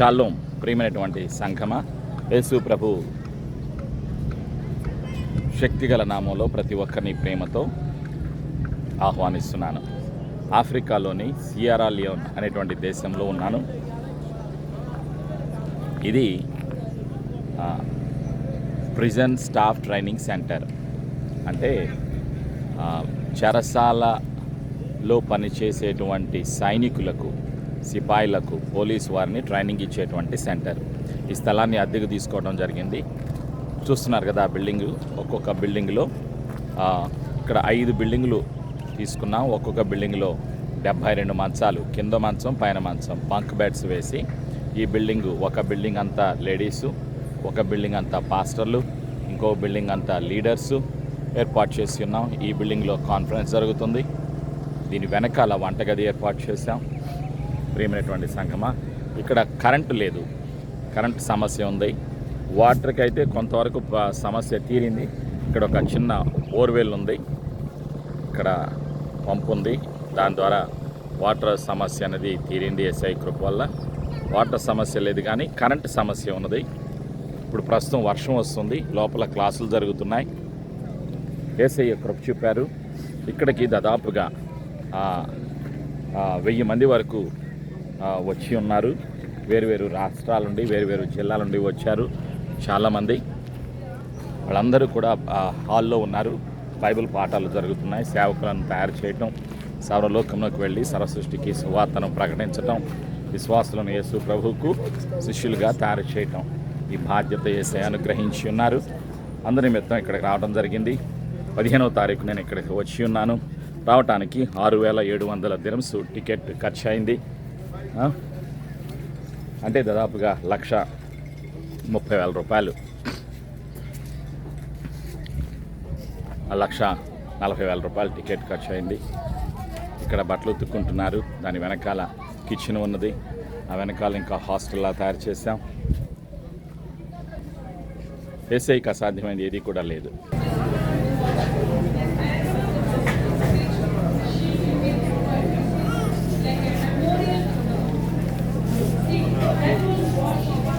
Shalom ప్రియమైనటువంటి సంఘమ యేసు ప్రభు శక్తిగల నామంలో ప్రతి ఒక్కరిని ప్రేమతో ఆహ్వానిస్తున్నాను. ఆఫ్రికాలోని సియారా లియోన్ అనేటువంటి దేశంలో ఉన్నాను. ఇది ప్రిజన్ స్టాఫ్ ట్రైనింగ్ సెంటర్. అంటే చెరసాలలో పనిచేసేటువంటి సైనికులకు సిపాయిలకు పోలీస్ వారిని ట్రైనింగ్ ఇచ్చేటువంటి సెంటర్. ఈ స్థలాన్ని అద్దెకు తీసుకోవడం జరిగింది. చూస్తున్నారు కదా ఆ బిల్డింగ్. ఒక్కొక్క బిల్డింగ్లో ఇక్కడ ఐదు బిల్డింగులు తీసుకున్నాం. ఒక్కొక్క బిల్డింగ్లో డెబ్భై రెండు మంచాలు కింద మంచం పైన మంచం బంక్ బెడ్స్ వేసి ఈ బిల్డింగ్ ఒక బిల్డింగ్ అంతా లేడీసు ఒక బిల్డింగ్ అంతా పాస్టర్లు ఇంకో బిల్డింగ్ అంతా లీడర్సు ఏర్పాటు చేసి ఉన్నాం. ఈ బిల్డింగ్లో కాన్ఫరెన్స్ జరుగుతుంది. దీని వెనకాల వంటగది ఏర్పాటు చేశాం. ప్రియమైనటువంటి సంగమ ఇక్కడ కరెంటు లేదు. కరెంట్ సమస్య ఉంది. వాటర్కి అయితే కొంతవరకు సమస్య తీరింది. ఇక్కడ ఒక చిన్న బోర్వెల్ ఉంది. ఇక్కడ పంపు ఉంది. దాని ద్వారా వాటర్ సమస్య అనేది తీరింది ఎస్ఐ కృప వల్ల. వాటర్ సమస్య లేదు కానీ కరెంట్ సమస్య ఉన్నది. ఇప్పుడు ప్రస్తుతం వర్షం వస్తుంది. లోపల క్లాసులు జరుగుతున్నాయి. ఏసఐ కృప చూపారు ఇక్కడికి దాదాపుగా వెయ్యి మంది వరకు వచ్చి ఉన్నారు. వేరువేరు రాష్ట్రాల నుండి వేరువేరు జిల్లాల నుండి వచ్చారు చాలామంది. వాళ్ళందరూ కూడా హాల్లో ఉన్నారు. బైబిల్ పాఠాలు జరుగుతున్నాయి. సేవకులను తయారు చేయటం సర్వలోకంలోకి వెళ్ళి సరసృష్టికి సువార్తను ప్రకటించటం విశ్వాసులను యేసు ప్రభువుకు శిష్యులుగా తయారు చేయటం ఈ బాధ్యత వేసే అనుగ్రహించి ఉన్నారు. అందరి నిమిత్తం ఇక్కడికి రావడం జరిగింది. పదిహేనవ తారీఖు నేను ఇక్కడికి వచ్చి ఉన్నాను. రావటానికి ఆరు వేల ఏడు వందల దిరమ్స్ టికెట్ ఖర్చు అయింది అంటే దాదాపుగా లక్ష ముప్పై వేల రూపాయలు. ఆ లక్ష నలభై వేల రూపాయలు టికెట్ ఖర్చు అయింది ఇక్కడ బట్టలు ఉతుక్కుంటున్నారు. దాని వెనకాల కిచెన్ ఉన్నది. ఆ వెనకాల ఇంకా హాస్టల్లా తయారు చేశాం. ఏసైకి అసాధ్యమైనది ఏది కూడా లేదు. Obrigado.